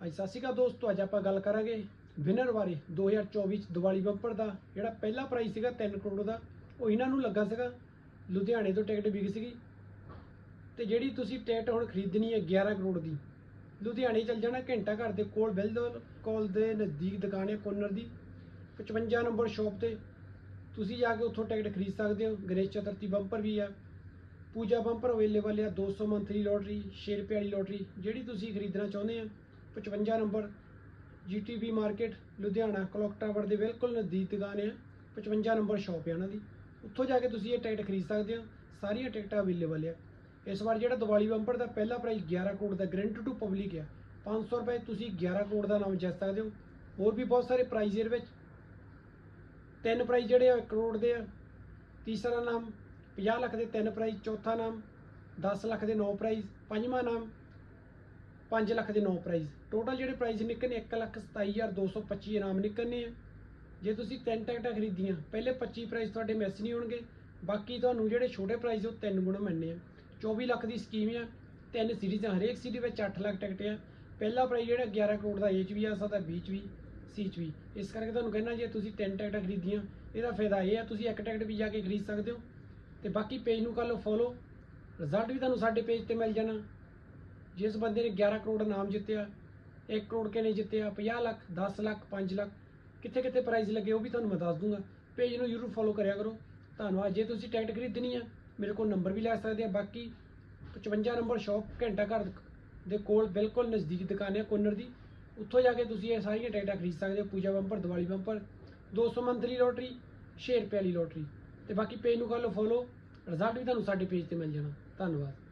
ਅੱਜ ਸਤਿ ਸ਼੍ਰੀ ਅਕਾਲ ਦੋਸਤੋ, ਅੱਜ ਆਪਾਂ ਗੱਲ ਕਰਾਂਗੇ ਵਿਨਰ ਬਾਰੇ। 2024 ਚ ਦੀਵਾਲੀ ਬੰਪਰ ਦਾ ਜਿਹੜਾ ਪਹਿਲਾ ਪ੍ਰਾਈਜ਼ ਸੀਗਾ 3 ਕਰੋੜ ਦਾ, ਉਹ ਇਹਨਾਂ ਨੂੰ ਲੱਗਾ ਸੀਗਾ। ਲੁਧਿਆਣੇ ਤੋਂ ਟਿਕਟ ਵਿਕ ਸੀਗੀ। ਤੇ ਜਿਹੜੀ ਤੁਸੀਂ ਟਿਕਟ ਹੁਣ ਖਰੀਦਣੀ ਹੈ 11 ਕਰੋੜ ਦੀ, ਲੁਧਿਆਣੇ ਚੱਲ ਜਾਣਾ ਘੰਟਾ ਘਰ ਦੇ ਕੋਲ ਬਿਲਕੁਲ ਦੇ ਨਜ਼ਦੀਕ ਦੁਕਾਨ ਹੈ ਕੋਨਰ ਦੀ। 55 ਨੰਬਰ ਸ਼ਾਪ ਤੇ ਤੁਸੀਂ ਜਾ ਕੇ ਉੱਥੋਂ ਟਿਕਟ ਖਰੀਦ ਸਕਦੇ ਹੋ। ਗਣੇਸ਼ ਚਤੁਰਥੀ ਬੰਪਰ ਵੀ ਆ। ਪੂਜਾ ਬੰਪਰ ਅਵੇਲੇਬਲ ਆ 200 ਮੰਥਲੀ ਲੋਟਰੀ 6 ਰੁਪਏ ਵਾਲੀ ਲੋਟਰੀ ਜਿਹੜੀ ਤੁਸੀਂ ਖਰੀਦਣਾ ਚਾਹੁੰਦੇ ਆ। 55 number GTB market Ludhiana clock tower ਦੇ ਬਿਲਕੁਲ ਨਜ਼ਦੀਕ ਦੁਕਾਨ ਆ 55 ਨੰਬਰ ਸ਼ਾਪ ਹੈ ਉਹਨਾਂ ਦੀ। ਉੱਥੋਂ ਜਾ ਕੇ ਤੁਸੀਂ ਇਹ ਟਿਕਟ ਖਰੀਦ ਸਕਦੇ ਹੋ, ਸਾਰੀਆਂ ਟਿਕਟਾਂ ਅਵੇਲੇਬਲ ਆ। ਇਸ ਵਾਰ ਜਿਹੜਾ ਦੀਵਾਲੀ ਬੰਪਰ ਦਾ ਪਹਿਲਾ ਪ੍ਰਾਈਜ਼ 11 ਕਰੋੜ ਦਾ ਗਰੰਟ ਟੂ ਪਬਲਿਕ ਆ 500 ਰੁਪਏ ਤੁਸੀਂ 11 ਕਰੋੜ ਦਾ ਨਾਮ ਜਿੱਤ ਸਕਦੇ ਹੋ। ਹੋਰ ਵੀ ਬਹੁਤ ਸਾਰੇ ਪ੍ਰਾਈਜ਼ ਇਹਦੇ ਵਿੱਚ। ਤਿੰਨ ਪ੍ਰਾਈਜ਼ ਜਿਹੜੇ ਆ 1 ਕਰੋੜ ਦੇ ਆ। ਤੀਸਰਾ ਨਾਮ 50 ਲੱਖ ਦੇ ਤਿੰਨ ਪ੍ਰਾਈਜ਼ ਚੌਥਾ ਨਾਮ 10 ਲੱਖ ਦੇ 9 ਪ੍ਰਾਈਜ਼ ਪੰਜਵਾਂ ਨਾਮ 5 ਲੱਖ ਦੇ 9 ਪ੍ਰਾਈਜ਼ ਟੋਟਲ ਜਿਹੜੇ ਪ੍ਰਾਈਜ਼ ਨਿਕਲਨੇ 1 ਲੱਖ 27225 ਇਨਾਮ ਨਿਕਲਨੇ ਆ। ਜੇ ਤੁਸੀਂ ਤਿੰਨ ਟਿਕਟਾਂ ਖਰੀਦੀਆਂ, ਪਹਿਲੇ 25 ਪ੍ਰਾਈਜ਼ ਤੁਹਾਡੇ ਮਿਸ ਨਹੀਂ ਹੋਣਗੇ। ਬਾਕੀ ਤੁਹਾਨੂੰ ਜਿਹੜੇ ਛੋਟੇ ਪ੍ਰਾਈਜ਼ ਉਹ ਤਿੰਨ ਗੁਣਾ ਮਿਲਣੇ ਆ। 24 ਲੱਖ ਦੀ ਸਕੀਮ ਆ, ਤਿੰਨ ਸੀਰੀਜ਼ ਹਰੇਕ ਸੀਰੀ ਵਿੱਚ 8 ਲੱਖ ਟਿਕਟ ਆ। ਪਹਿਲਾ ਪ੍ਰਾਈਜ਼ ਜਿਹੜਾ 11 ਕਰੋੜ ਦਾ ਏ 'ਚ ਵੀ ਆ ਸਕਦਾ ਬੀ 'ਚ ਵੀ ਸੀ 'ਚ ਵੀ। ਇਸ ਕਰਕੇ ਤੁਹਾਨੂੰ ਕਹਿੰਦਾ ਜੇ ਤੁਸੀਂ ਤਿੰਨ ਟਿਕਟਾਂ ਖਰੀਦੀਆਂ, ਇਹਦਾ ਫਾਇਦਾ ਇਹ ਆ, ਤੁਸੀਂ ਇੱਕ ਟਿਕਟ ਵੀ ਜਾ ਕੇ ਖਰੀਦ ਸਕਦੇ ਹੋ। ਤੇ ਬਾਕੀ ਪੇਜ ਨੂੰ ਕਰ ਲਓ ਫੋਲੋ ਰਿਜ਼ਲਟ ਵੀ ਤੁਹਾਨੂੰ ਸਾਡੇ ਪੇਜ ਤੇ ਮਿਲ ਜਾਣਾ। ਜਿਸ ਬੰਦੇ ਨੇ 11 ਕਰੋੜ ਨਾਮ ਜਿੱਤਿਆ 1 ਕਰੋੜ ਕੇ ਨਹੀਂ ਜਿੱਤਿਆ? 50 ਲੱਖ 10 ਲੱਖ 5 ਲੱਖ। ਕਿੱਥੇ ਕਿੱਥੇ ਪ੍ਰਾਈਜ਼ ਲੱਗੇ, ਉਹ ਵੀ ਤੁਹਾਨੂੰ ਮੈਂ ਦੱਸ ਦੂੰਗਾ। ਪੇਜ ਨੂੰ ਜ਼ਰੂਰ ਫੋਲੋ ਕਰਿਆ ਕਰੋ। ਧੰਨਵਾਦ। ਜੇ ਤੁਸੀਂ ਟਿਕਟ ਖਰੀਦਣੀ ਆ, ਮੇਰੇ ਕੋਲ ਨੰਬਰ ਵੀ ਲੈ ਸਕਦੇ ਆ। ਬਾਕੀ 55 ਨੰਬਰ ਸ਼ਾਪ ਘੰਟਾ ਘਰ ਦੇ ਕੋਲ ਬਿਲਕੁਲ ਨਜ਼ਦੀਕ ਦੁਕਾਨ ਹੈ ਕੋਨਰ ਦੀ। ਉੱਥੋਂ ਜਾ ਕੇ ਤੁਸੀਂ ਇਹ ਸਾਰੀਆਂ ਟਿਕਟਾਂ ਖਰੀਦ ਸਕਦੇ ਹੋ। Puja bumper, Diwali bumper 200 monthly lottery 6 ਰੁਪਏ ਵਾਲੀ ਲੋਟਰੀ ਤੇ ਬਾਕੀ ਪੇਜ ਨੂੰ ਕਰ ਲਓ ਫੋਲੋ ਰਿਜ਼ਲਟ ਵੀ ਤੁਹਾਨੂੰ ਸਾਡੇ ਪੇਜ ਤੇ ਮਿਲ ਜਾਣਾ। ਧੰਨਵਾਦ।